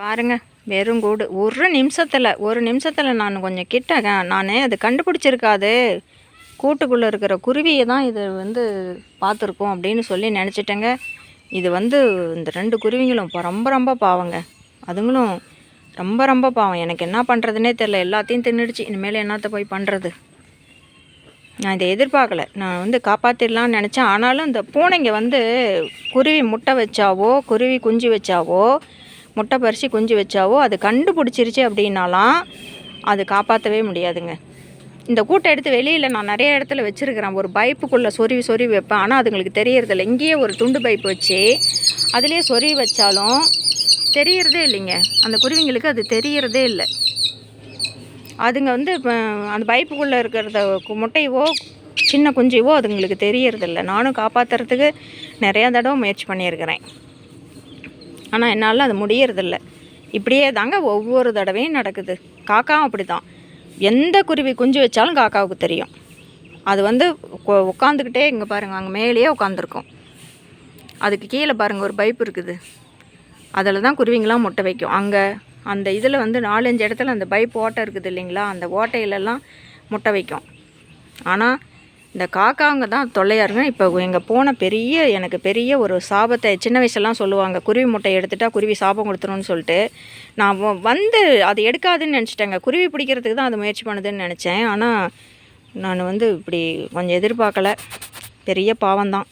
பாருங்க வெறும் கூடு. ஒரு நிமிஷத்தில் ஒரு நிமிஷத்தில் நான் கொஞ்சம் கிட்ட நான் அது கண்டுபிடிச்சிருக்காது. கூட்டுக்குள்ளே இருக்கிற குருவியை தான் இது வந்து பார்த்துருக்கோம் அப்படின்னு சொல்லி நினச்சிட்டேங்க. இது வந்து இந்த ரெண்டு குருவிங்களும் இப்போ ரொம்ப ரொம்ப பாவங்க. அதுங்களும் ரொம்ப ரொம்ப பாவம். எனக்கு என்ன பண்ணுறதுனே தெரில எல்லாத்தையும் தின்னுடுச்சு. இனிமேல் என்னத்த போய் பண்ணுறது நான் இதை எதிர்பார்க்கல. நான் வந்து காப்பாற்றிடலான்னு நினச்சேன். ஆனாலும் இந்த பூனைங்க வந்து குருவி முட்டை வச்சாவோ குருவி குஞ்சு வச்சாவோ முட்டை பறித்து குஞ்சு வச்சாவோ அது கண்டுபிடிச்சிருச்சு அப்படின்னாலாம் அது காப்பாற்றவே முடியாதுங்க. இந்த கூட்டை எடுத்து வெளியில் நான் நிறைய இடத்துல வச்சுருக்கிறேன். ஒரு பைப்புக்குள்ளே சொருவி சொருவி வைப்பேன். ஆனால் அதுங்களுக்கு தெரியறதில்ல. இங்கேயே ஒரு துண்டு பைப் வச்சு அதுலேயே சொருவி வச்சாலும் தெரியறதே இல்லைங்க. அந்த குருவிங்களுக்கு அது தெரியறதே இல்லை. அதுங்க வந்து இப்போ அந்த பைப்புக்குள்ளே இருக்கிறத முட்டையவோ சின்ன குஞ்சுவோ அதுங்களுக்கு தெரியறதில்ல. நானும் காப்பாற்றுறதுக்கு நிறையா தடவை முயற்சி பண்ணியிருக்கிறேன். ஆனால் என்னால் அது முடியறதில்ல. இப்படியே தாங்க ஒவ்வொரு தடவையும் நடக்குது. காக்காவும் அப்படி தான் எந்த குருவி குஞ்சு வச்சாலும் காக்காவுக்கு தெரியும். அது வந்து உட்காந்துக்கிட்டே இங்கே பாருங்கள் அங்கே மேலேயே உட்காந்துருக்கும் அதுக்கு கீழே பாருங்கள் ஒரு பைப் இருக்குது. அதில் தான் குருவிங்களாம் முட்டை வைக்கும். அங்கே அந்த இதில் வந்து நாலஞ்சு இடத்துல அந்த பைப் ஓட்டை இருக்குது இல்லைங்களா? அந்த ஓட்டையிலலாம் முட்டை வைக்கும். ஆனால் இந்த காக்காங்க தான் தொல்லையாக இருக்கும். இப்போ எங்கள் போன பெரிய எனக்கு பெரிய ஒரு சாபத்தை சின்ன வயசுலாம் சொல்லுவாங்க. குருவி முட்டை எடுத்துட்டா குருவி சாபம் கொடுத்துருன்னு சொல்லிட்டு. நான் வ- வந்து அது எடுக்காதுன்னு நினச்சிட்டேங்க. குருவி பிடிக்கிறதுக்கு தான் அது முயற்சி பண்ணுதுன்னு நினச்சேன். ஆனால் நான் வந்து இப்படி கொஞ்சம் எதிர்பார்க்கல. பெரிய பாவம்தான்